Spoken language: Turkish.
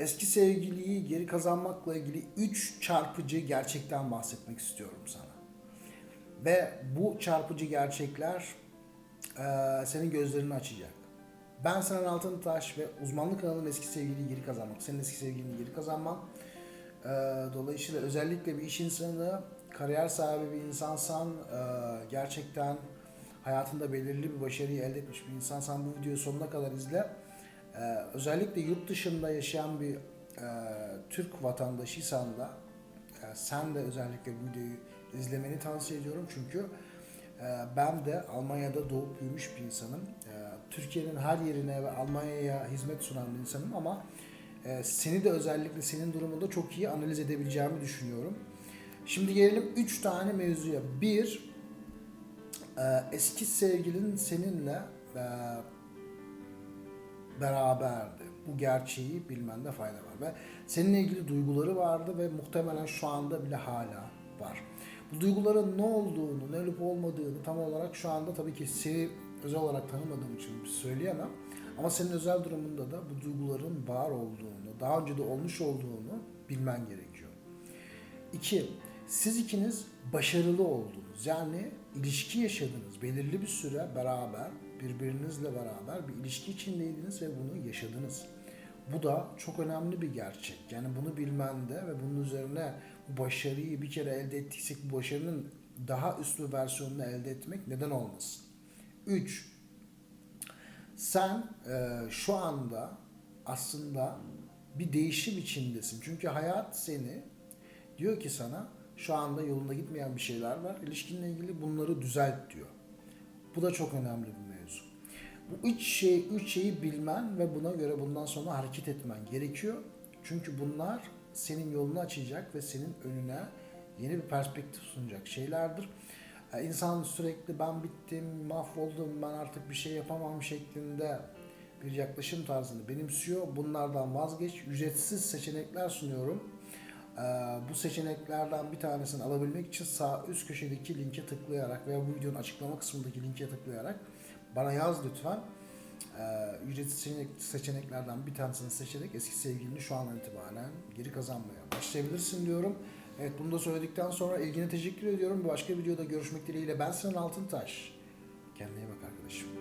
Eski sevgiliyi geri kazanmakla ilgili 3 çarpıcı gerçekten bahsetmek istiyorum sana. Ve bu çarpıcı gerçekler eee, senin gözlerini açacak. Ben Sinan Altıntaş ve uzmanlık alanım eski sevgiliyi geri kazanmak. Senin eski sevgilini geri kazanmam. Eee, dolayısıyla özellikle bir iş insanı, kariyer sahibi bir insansan, eee, gerçekten hayatında belirli bir başarıyı elde etmiş bir insansan bu videoyu sonuna kadar izle. Ee, özellikle yurt dışında yaşayan bir e, Türk vatandaşıysan da e, sen de özellikle bu videoyu izlemeni tavsiye ediyorum çünkü e, ben de Almanya'da doğup büyümüş bir insanım. E, Türkiye'nin her yerine ve Almanya'ya hizmet sunan bir insanım ama e, seni de özellikle senin durumunda çok iyi analiz edebileceğimi düşünüyorum. Şimdi gelelim 3 tane mevzuya. Bir, e, eski sevgilin seninle e, beraberdi. Bu gerçeği bilmende fayda var. Ve seninle ilgili duyguları vardı ve muhtemelen şu anda bile hala var. Bu duyguların ne olduğunu, ne olup olmadığını tam olarak şu anda tabii ki seni özel olarak tanımadığım için söyleyemem. Ama senin özel durumunda da bu duyguların var olduğunu, daha önce de olmuş olduğunu bilmen gerekiyor. İki, siz ikiniz başarılı oldunuz. Yani ilişki yaşadınız. Belirli bir süre beraber, birbirinizle beraber bir ilişki içindeydiniz ve bunu yaşadınız. Bu da çok önemli bir gerçek. Yani bunu bilmende ve bunun üzerine başarıyı bir kere elde ettiysek bu başarının daha üst bir versiyonunu elde etmek neden olmasın? 3. Sen e, şu anda aslında bir değişim içindesin. Çünkü hayat seni diyor ki sana şu anda yolunda gitmeyen bir şeyler var. İlişkinle ilgili bunları düzelt diyor. Bu da çok önemli bir mevzu. Bu üç şey, üç şeyi bilmen ve buna göre bundan sonra hareket etmen gerekiyor. Çünkü bunlar senin yolunu açacak ve senin önüne yeni bir perspektif sunacak şeylerdir. Ee, İnsan sürekli ben bittim, mahvoldum, ben artık bir şey yapamam şeklinde bir yaklaşım tarzını benimsiyor. Bunlardan vazgeç. Ücretsiz seçenekler sunuyorum. Ee, bu seçeneklerden bir tanesini alabilmek için sağ üst köşedeki linke tıklayarak veya bu videonun açıklama kısmındaki linke tıklayarak bana yaz lütfen. Ee, ücretsiz seçenek- seçeneklerden bir tanesini seçerek eski sevgilini şu andan itibaren geri kazanmaya başlayabilirsin diyorum. Evet bunu da söyledikten sonra ilgine teşekkür ediyorum. Bir başka videoda görüşmek dileğiyle ben Sinan Altıntaş. Kendine bak arkadaşım.